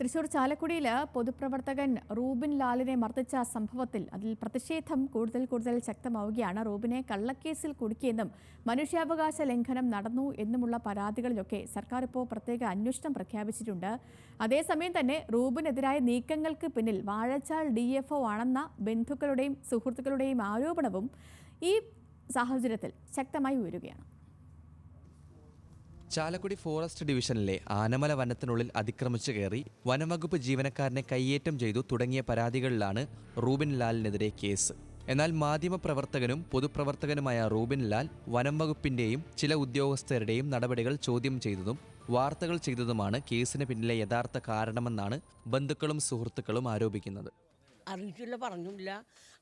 തൃശൂർ ചാലക്കുടിയിൽ പൊതുപ്രവർത്തകൻ റൂബിൻ ലാലിനെ മർദ്ദിച്ച സംഭവത്തിൽ അതിൽ പ്രതിഷേധം കൂടുതൽ കൂടുതൽ ശക്തമാവുകയാണ്. റൂബിനെ കള്ളക്കേസിൽ കുടുക്കിയെന്നും മനുഷ്യാവകാശ ലംഘനം നടന്നു എന്നുമുള്ള പരാതികളിലൊക്കെ സർക്കാർ ഇപ്പോൾ പ്രത്യേക അന്വേഷണം പ്രഖ്യാപിച്ചിട്ടുണ്ട്. അതേസമയം തന്നെ റൂബിനെതിരായ നീക്കങ്ങൾക്ക് പിന്നിൽ വാഴച്ചാൽ ഡി എഫ് ഒ ആണെന്ന ബന്ധുക്കളുടെയും സുഹൃത്തുക്കളുടെയും ആരോപണവും ഈ സാഹചര്യത്തിൽ ശക്തമായി ഉയരുകയാണ്. ചാലക്കുടി ഫോറസ്റ്റ് ഡിവിഷനിലെ ആനമല വനത്തിനുള്ളിൽ അതിക്രമിച്ചു കയറി വനംവകുപ്പ് ജീവനക്കാരനെ കയ്യേറ്റം ചെയ്തു തുടങ്ങിയ പരാതികളിലാണ് റൂബിൻ ലാലിനെതിരെ കേസ്. എന്നാൽ മാധ്യമപ്രവർത്തകനും പൊതുപ്രവർത്തകനുമായ റൂബിൻ ലാൽ വനംവകുപ്പിന്റെയും ചില ഉദ്യോഗസ്ഥരുടെയും നടപടികൾ ചോദ്യം ചെയ്തതും വാർത്തകൾ ചെയ്തതുമാണ് കേസിന് പിന്നിലെ യഥാർത്ഥ കാരണമെന്നാണ് ബന്ധുക്കളും സുഹൃത്തുക്കളും ആരോപിക്കുന്നത്. അറിയിച്ചില്ല പറഞ്ഞില്ല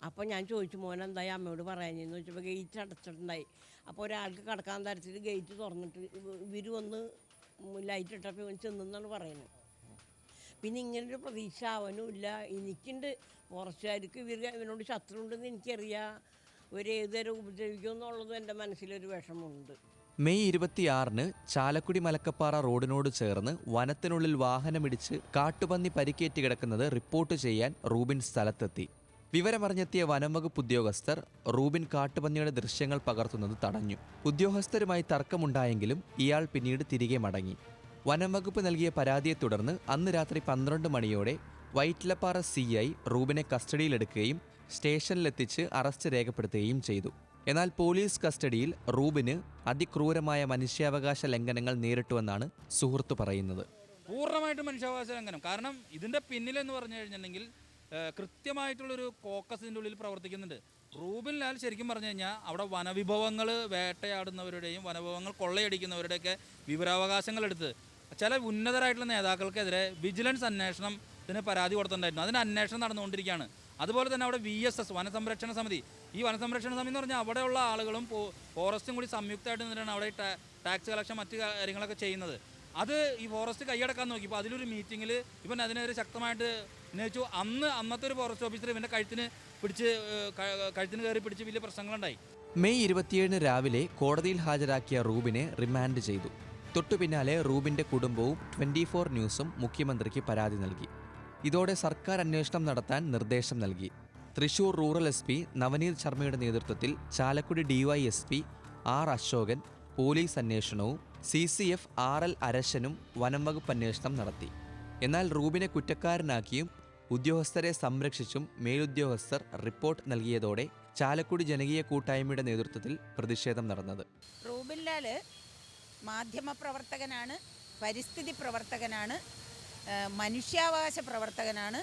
അപ്പോൾ ഞാൻ ചോദിച്ചു മോൻ എന്തായി അമ്മയോട് പറയാനെന്ന് ചോദിച്ചപ്പോൾ ഗേറ്റ് അടച്ചിട്ടുണ്ടായി. അപ്പോൾ ഒരാൾക്ക് കടക്കാൻ തരത്തിൽ ഗേറ്റ് തുറന്നിട്ട് ഇവർ വന്ന് ലൈറ്റ് ഇട്ടപ്പോൾ ഇവൻ ചെന്നെന്നാണ് പറയുന്നത്. പിന്നെ ഇങ്ങനൊരു പ്രതീക്ഷ അവനും ഇല്ല. എനിക്കുണ്ട് ഫോറസ്റ്റുകാർക്ക് ഇവർ ഇവനോട് ശത്രു ഉണ്ടെന്ന് എനിക്കറിയാം. ഒരു ഏതുവരെ ഉപദ്രവിക്കുമെന്നുള്ളതും എന്റെ മനസ്സിലൊരു വിഷമമുണ്ട്. മെയ് ഇരുപത്തിയാറിന് ചാലക്കുടി മലക്കപ്പാറ റോഡിനോട് ചേർന്ന് വനത്തിനുള്ളിൽ വാഹനമിടിച്ച് കാട്ടുപന്നി പരിക്കേറ്റ് കിടക്കുന്നത് റിപ്പോർട്ട് ചെയ്യാൻ റൂബിൻ സ്ഥലത്തെത്തി. വിവരമറിഞ്ഞെത്തിയ വനംവകുപ്പ് ഉദ്യോഗസ്ഥർ റൂബിൻ കാട്ടുപന്നിയുടെ ദൃശ്യങ്ങൾ പകർത്തുന്നത് തടഞ്ഞു. ഉദ്യോഗസ്ഥരുമായി തർക്കമുണ്ടായെങ്കിലും ഇയാൾ പിന്നീട് തിരികെ മടങ്ങി. വനംവകുപ്പ് നൽകിയ പരാതിയെ തുടർന്ന് അന്ന് രാത്രി പന്ത്രണ്ട് മണിയോടെ വൈറ്റിലപ്പാറ സി ഐ റൂബിനെ കസ്റ്റഡിയിലെടുക്കുകയും സ്റ്റേഷനിലെത്തിച്ച് അറസ്റ്റ് രേഖപ്പെടുത്തുകയും ചെയ്തു. എന്നാൽ പോലീസ് കസ്റ്റഡിയിൽ റൂബിന് അതിക്രൂരമായ മനുഷ്യാവകാശ ലംഘനങ്ങൾ നേരിട്ടുവെന്നാണ് സുഹൃത്ത് പറയുന്നത്. പൂർണമായിട്ടും മനുഷ്യാവകാശ ലംഘനം. കാരണം ഇതിന്റെ പിന്നിലെന്ന് പറഞ്ഞു കഴിഞ്ഞിട്ടുണ്ടെങ്കിൽ കൃത്യമായിട്ടുള്ളൊരു കോക്കസ് ഇതിന്റെ ഉള്ളിൽ പ്രവർത്തിക്കുന്നുണ്ട്. റൂബിൻ ലാൽ ശരിക്കും പറഞ്ഞു കഴിഞ്ഞാൽ അവിടെ വനവിഭവങ്ങൾ വേട്ടയാടുന്നവരുടെയും വനവിഭവങ്ങൾ കൊള്ളയടിക്കുന്നവരുടെയൊക്കെ വിവരാവകാശങ്ങൾ എടുത്ത് ചില ഉന്നതരായിട്ടുള്ള നേതാക്കൾക്കെതിരെ വിജിലൻസ് അന്വേഷണം ഇതിന് പരാതി കൊടുത്തിട്ടുണ്ടായിരുന്നു. അതിന് അന്വേഷണം നടന്നുകൊണ്ടിരിക്കുകയാണ്. അതുപോലെ തന്നെ അവിടെ വി എസ് എസ് വനസംരക്ഷണ സമിതി ഈ വനസംരക്ഷണ സമിതി എന്ന് പറഞ്ഞാൽ അവിടെയുള്ള ആളുകളും ഫോറസ്റ്റും കൂടി സംയുക്തമായിട്ട് നിന്നിട്ടാണ് അവിടെ ടാക്സ് കളക്ഷൻ മറ്റു കാര്യങ്ങളൊക്കെ ചെയ്യുന്നത്. അത് ഈ ഫോറസ്റ്റ് കൈയടക്കാൻ നോക്കി. ഇപ്പോൾ അതിലൊരു മീറ്റിങ്ങിൽ ഇവൻ അതിനെതിരെ ശക്തമായിട്ട് ഉന്നയിച്ചു. അന്ന് അന്നത്തെ ഒരു ഫോറസ്റ്റ് ഓഫീസർ ഇവന്റെ കഴുത്തിന് പിടിച്ച് കഴുത്തിന് കയറി പിടിച്ച് വലിയ പ്രശ്നങ്ങളുണ്ടായി. മെയ് ഇരുപത്തിയേഴിന് രാവിലെ കോടതിയിൽ ഹാജരാക്കിയ റൂബിനെ റിമാൻഡ് ചെയ്തു. തൊട്ടു പിന്നാലെ റൂബിന്റെ കുടുംബവും ട്വന്റി ഫോർ ന്യൂസും മുഖ്യമന്ത്രിക്ക് പരാതി നൽകി. ഇതോടെ സർക്കാർ അന്വേഷണം നടത്താൻ നിർദ്ദേശം നൽകി. Thrissur rural S P Navaneeth ശർമ്മയുടെ നേതൃത്വത്തിൽ Chalakudy DYSP R Ashokan police അന്വേഷണവും C C F R L അരശനും വനം വകുപ്പ് അന്വേഷണം നടത്തി. എന്നാൽ റൂബിനെ കുറ്റക്കാരനാക്കിയും ഉദ്യോഗസ്ഥരെ സംരക്ഷിച്ചും മേലുദ്യോഗസ്ഥർ റിപ്പോർട്ട് നൽകിയതോടെ ചാലക്കുടി ജനകീയ കൂട്ടായ്മയുടെ നേതൃത്വത്തിൽ പ്രതിഷേധം നടന്നത്. റൂബിൻലാൽ മാധ്യമപ്രവർത്തകനാണ് പരിസ്ഥിതി പ്രവർത്തകനാണ് മനുഷ്യാവകാശ പ്രവർത്തകനാണ്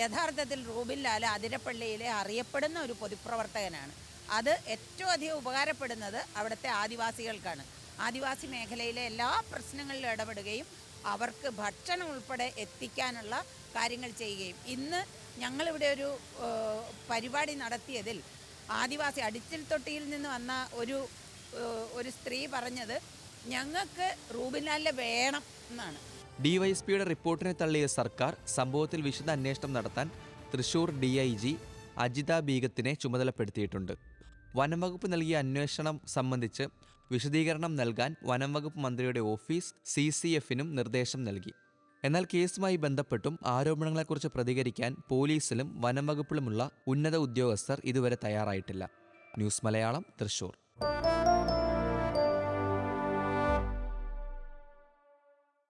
യഥാർത്ഥത്തിൽ റൂബിൻ ലാൽ അതിരപ്പള്ളിയിലെ അറിയപ്പെടുന്ന ഒരു പൊതുപ്രവർത്തകനാണ്. അത് ഏറ്റവും അധികം ഉപകാരപ്പെടുന്നത് അവിടുത്തെ ആദിവാസികൾക്കാണ്. ആദിവാസി മേഖലയിലെ എല്ലാ പ്രശ്നങ്ങളിലും ഇടപെടുകയും അവർക്ക് ഭക്ഷണം ഉൾപ്പെടെ എത്തിക്കാനുള്ള കാര്യങ്ങൾ ചെയ്യുകയും. ഇന്ന് ഞങ്ങളിവിടെ ഒരു പരിപാടി നടത്തിയതിൽ ആദിവാസി അടിച്ചിൽ തൊട്ടിയിൽ നിന്ന് വന്ന ഒരു ഒരു സ്ത്രീ പറഞ്ഞത് ഞങ്ങൾക്ക് റൂബിൻലാലിനെ വേണം എന്നാണ്. ഡിവൈഎസ്പിയുടെ റിപ്പോർട്ടിനെ തള്ളിയ സർക്കാർ സംഭവത്തിൽ വിശദ അന്വേഷണം നടത്താൻ Thrissur D I G Ajitha ബീഗത്തിനെ ചുമതലപ്പെടുത്തിയിട്ടുണ്ട്. വനംവകുപ്പ് നൽകിയ അന്വേഷണം സംബന്ധിച്ച് വിശദീകരണം നൽകാൻ വനംവകുപ്പ് മന്ത്രിയുടെ ഓഫീസ് സി സി എഫിനും നിർദ്ദേശം നൽകി. എന്നാൽ കേസുമായി ബന്ധപ്പെട്ടും ആരോപണങ്ങളെക്കുറിച്ച് പ്രതികരിക്കാൻ പോലീസിലും വനംവകുപ്പിലുമുള്ള ഉന്നത ഉദ്യോഗസ്ഥർ ഇതുവരെ തയ്യാറായിട്ടില്ല. ന്യൂസ് മലയാളം തൃശൂർ.